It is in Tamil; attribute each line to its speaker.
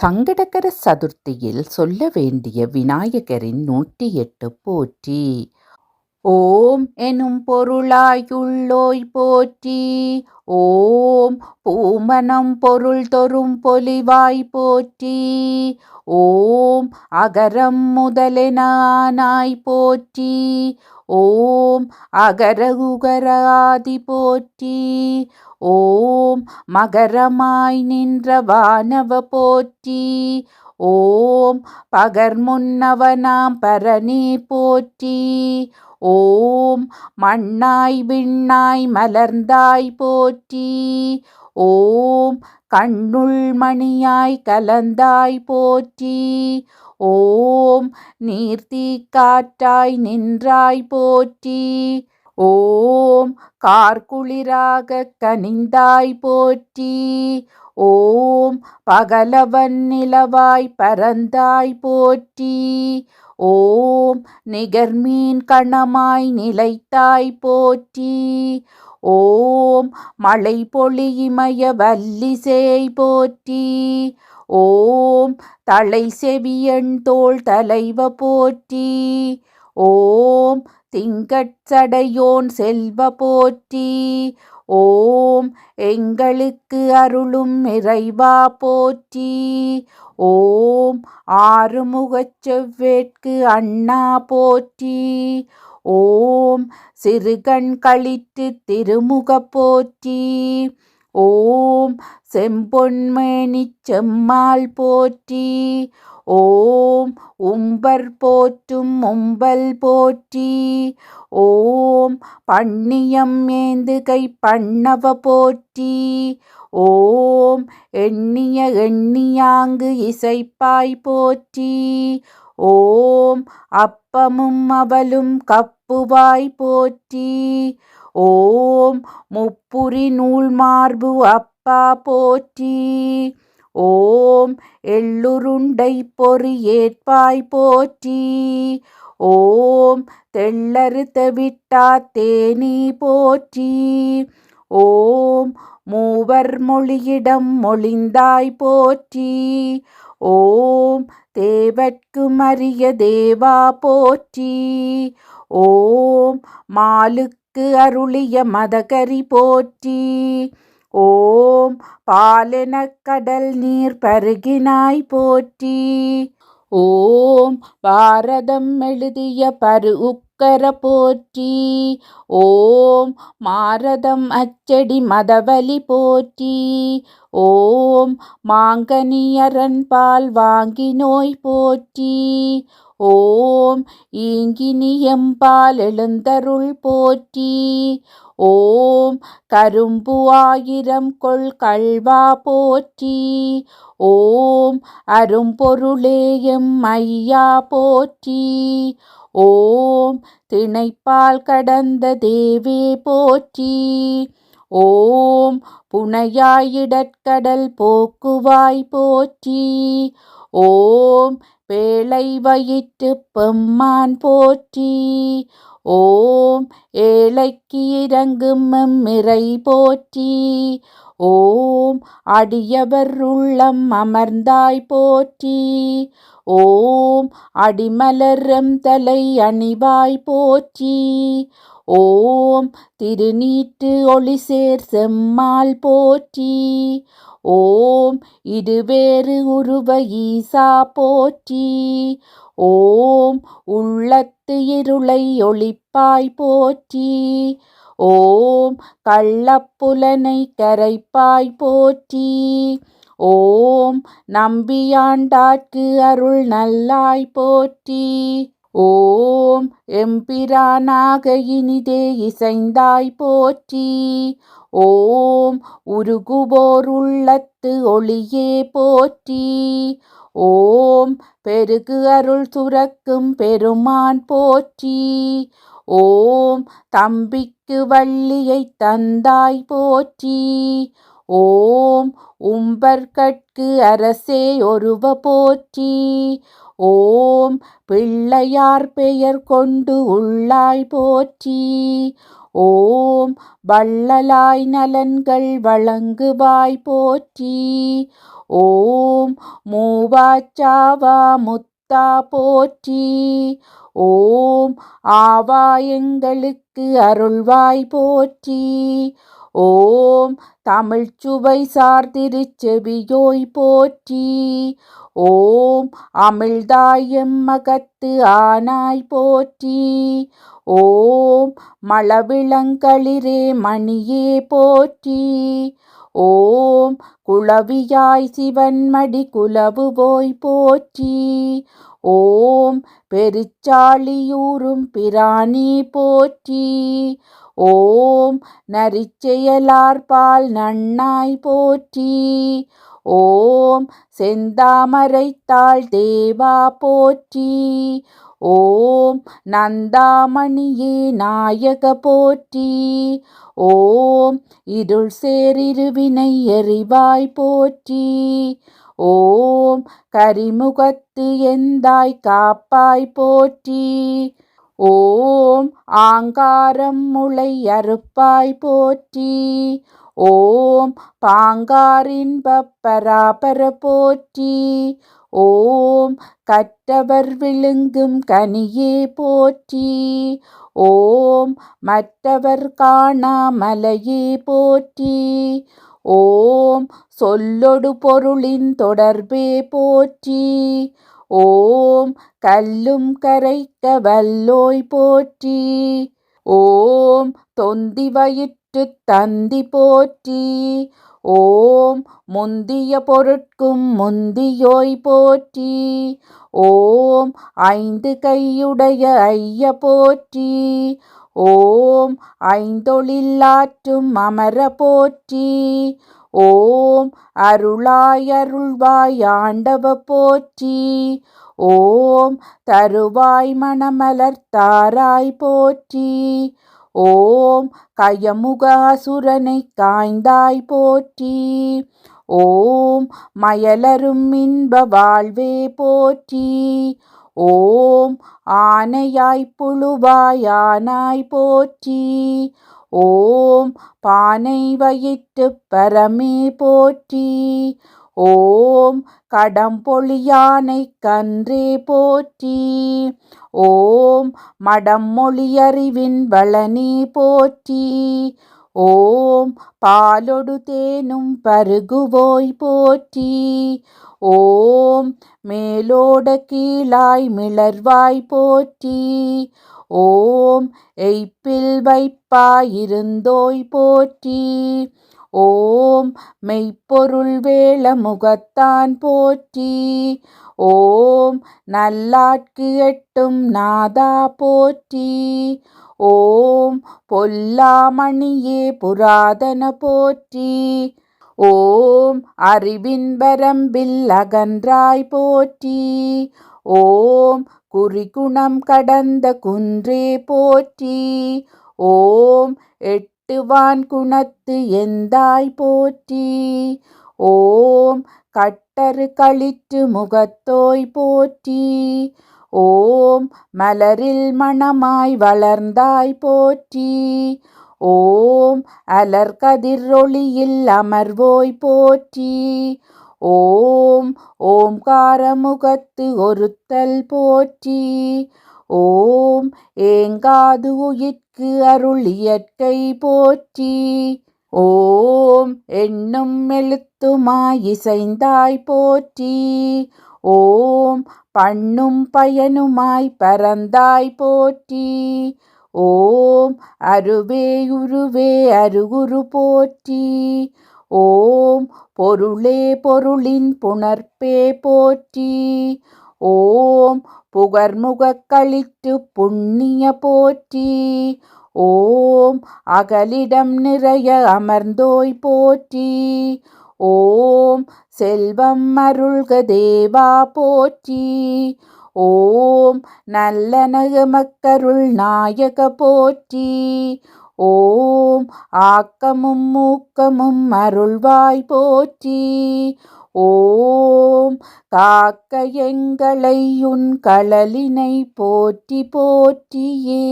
Speaker 1: சங்கடகர சதுர்த்தியில் சொல்ல வேண்டிய விநாயகரின் நூற்றி எட்டு போற்றி. ஓம் எனும் பொருளாயுள்ளோய் போற்றி. ஓம் பூமனம் பொருள் தொறும் பொலிவாய் போற்றி. ஓம் அகரம் முதலெனானாய் போற்றி. ஓம் அகர உகராதி போற்றி. ஓம் மகரமாய் நின்ற வானவ போற்றி. ஓம் பகர் முன்னவனாம் பரணி போற்றி. ஓம் மண்ணாய் விண்ணாய் மலர்ந்தாய் போற்றி. ஓம் கண்ணுள் மணியாய் கலந்தாய் போற்றி. ஓம் நீர்த்தி காற்றாய் நின்றாய் போற்றி. ஓம் கார்குளிராக கனிந்தாய் போற்றி. ஓம் பகலவன் நிலவாய் பரந்தாய் போற்றி. ஓம் நிகர்மீன் கணமாய் நிலைத்தாய் போற்றி. ஓம் மழை பொழியிமய வல்லிசேய் போற்றி. ஓம் தலை செவியன் தோல் தலைவ போற்றி. ஓம் திங்கட்சடையோன் செல்வ போற்றி. ஓம் எங்களுக்கு அருளும் இறைவா போற்றி. ஓம் ஆறுமுகச் செவ்வேட்கு அண்ணா போற்றி. ஓம் சிறுகண் கழித்து திருமுக போற்றி. ஓம் செம்பொன்மேனி செம்மாள் போற்றி. ஓம் உம்பர் போற்றும் உம்பல் போற்றி. ஓம் பண்ணியம் ஏந்துகை பண்ணவ போற்றி. ஓம் எண்ணிய எண்ணியாங்கு இசைப்பாய் போற்றி. ஓம் அப்பமும் அவலும் கப் அப்புவாய் போற்றி. ஓம் முப்புரி நூல் மார்பு அப்பா போற்றி. ஓம் எள்ளுருண்டை பொறி ஏற்பாய் போற்றி. ஓம் தெள்ளறுத்த விட்டா தேனி போற்றி. ஓம் மூவர் மொழியிடம் மொழிந்தாய் போற்றி. ஓம் தேவற்கு மரிய தேவா போற்றி. ஓம் மாலுக்கு அருளிய மதகரி போற்றி. ஓம் பாலென கடல் நீர் பருகினாய் போற்றி. ஓம் பாரதம் எழுதிய பரு உக்கர போற்றி. ஓம் மாரதம் அச்சடி மதவலி போற்றி. ஓம் மாங்கனியரன் பால் வாங்கி நோய் போற்றி. ஓம் ஈங்கினியம்பால் எழுந்தருள் போற்றி. ஓம் கரும்பு ஆயிரம் கொள் கல்வா போற்றி. ஓம் அரும்பொருளேயம் ஐயா போற்றி. ஓம் திணைப்பால் கடந்த தேவே போற்றி. ஓம் புனையாயிடற்கடல் போக்குவாய் போற்றி. ஓம் பேழை வயிற்று பெம்மான் போற்றி. ஓம் ஏழைக்கு இறங்கும் மிறை போற்றி. ஓம் அடியவர் உள்ளம் அமர்ந்தாய் போற்றி. ஓம் அடிமலரம் தலை அணிவாய் போற்றி. ஓம் திருநீற்று ஒளிசேர் செம்மாள் போற்றி. ஓம் இருவேறு உருவ ஈசா போற்றி. ஓம் உள்ளத்து இருளை ஒளிப்பாய் போற்றி. ஓம் கள்ளப்புலனை கரைப்பாய் போற்றி. ஓம் நம்பியாண்டாட்கு அருள் நல்லாய் போற்றி. ஓம் எம்பிரானாக இனிதே இசைந்தாய் போற்றி. ஓம் உருகுவோர் உள்ளத்து ஒளியே போற்றி. ஓம் பெருகு அருள் துறக்கும் பெருமான் போற்றி. ஓம் தம்பிக்கு வள்ளியை தந்தாய் போற்றி. ஓம் உம்பர்கட்கு அரசே ஒருவ போற்றி. ஓம் பிள்ளையார் பெயர் கொண்டு உள்ளாய் போற்றி. ஓம் வள்ளலாய் நலன்கள் வழங்குவாய் போற்றி. ஓம் மூவாச்சாவா முத்தா போற்றி. ஓம் ஆவா எங்களுக்கு அருள்வாய் போற்றி. ஓம் தமிழ்ச்சுவை சார் திருச்செவியோய் போற்றி. ஓம் அமிழ்தாயம் மகத்து ஆனாய் போற்றி. ஓம் மளவிளங்களிரே மணியே போற்றி. ஓம் குளவியாய் சிவன்மடி குலவுவோய் போற்றி. ஓம் பெருச்சாளியூரும் பிராணி போற்றி. ஓம் நரிச்செயலார்பால் நன்னாய் போற்றி. ஓம் செந்தாமரைத்தாள் தேவா போற்றி. ஓம் நந்தாமணியே நாயக போற்றி. ஓம் இருள் சேரிருவினை எறிவாய் போற்றி. ஓம் கரிமுகத்து எந்தாய் காப்பாய் போற்றி. ஓம் ஆங்காரம் முளை அறுப்பாய் போற்றி. ஓம் பாங்காரின் பப்பராபர போற்றி. ஓம் கற்றவர் விழுங்கும் கனியே போற்றி. ஓம் மற்றவர் காணாமலையே போற்றி. ஓம் சொல்லொடு பொருளின் தொடர்பே போற்றி. ஓம் கல்லும் கரைக்க வல்லோய் போற்றி. ஓம் தொந்தி வயிற்று தந்தி போற்றி. ஓம் முந்திய பொருட்கும் முந்தியோய் போற்றி. ஓம் ஐந்து கையுடைய ஐய போற்றி. ஓம் ஐந்தொழில்லாற்றும் அமர போற்றி. ஓம் அருளாய் ஆண்டவ போற்றி. ஓம் தருவாய் மணமலர்த்தாராய் போற்றி. ஓம் கயமுகாசுரனை காய்ந்தாய் போற்றி. ஓம் மயலரும் இன்ப வாழ்வே போற்றி. ஓம் ஆனையாய் புழுவாய் போற்றி. ஓம் பானை வயிற்று பரமே போற்றி. ஓம் கடம்பொழியானை கன்றே போற்றி. ஓம் மடம் மொழியறிவின் வளனே போற்றி. ஓம் பாலொடு தேனும் பருகுவோய் போற்றி. ஓம் மேலோட கீழாய் மிளர்வாய் போற்றி. ஓம் எய்ப்பில் வைப்பாயிருந்தோய் போற்றி. ஓம் மெய்ப்பொருள் வேள முகத்தான் போற்றி. ஓம் நல்லாட்கு எட்டும் நாதா போற்றி. ஓம் பொல்லாமணியே புராதன போற்றி. ஓம் அறிவின் வரம்பில் அகன்றாய் போற்றி. ஓம் குறிகுணம் கடந்த குன்றே போற்றி. ஓம் எட்டுவான் குணத்து எந்தாய் போற்றி. ஓம் கட்டரு கழிற்று முகத்தோய் போற்றி. ஓம் மலரில் மணமாய் வளர்ந்தாய் போற்றி. ஓம் அலர்கதிரொளியில் அமர்வோய் போற்றி. ஓம் ஓம்காரமுகத்து ஒருத்தல் போற்றி. ஓம் ஏங்காது உயிர்க்கு அருள் இயற்கை போற்றி. ஓம் எண்ணும் எழுத்துமாய் இசைந்தாய் போற்றி. ஓம் பண்ணும் பயனுமாய் பரந்தாய் போற்றி. ஓம் அருவே உருவே அருகுரு போற்றி. ஓம் பொருளே பொருளின் புணர்ப்பே போற்றி. ஓம் புகர்முக கழித்து புண்ணிய போற்றி. ஓம் அகலிடம் நிறைய அமர்ந்தோய் போற்றி. ஓம் செல்வம் அருள்க தேவா போற்றி. ஓம் நல்லனக மக்கருள் நாயக போற்றி. ஓம் ஆக்கமும் மூக்கமும் அருள்வாய் போற்றி. ஓம் காக்க எங்களை உன் களலினை போற்றி போற்றியே.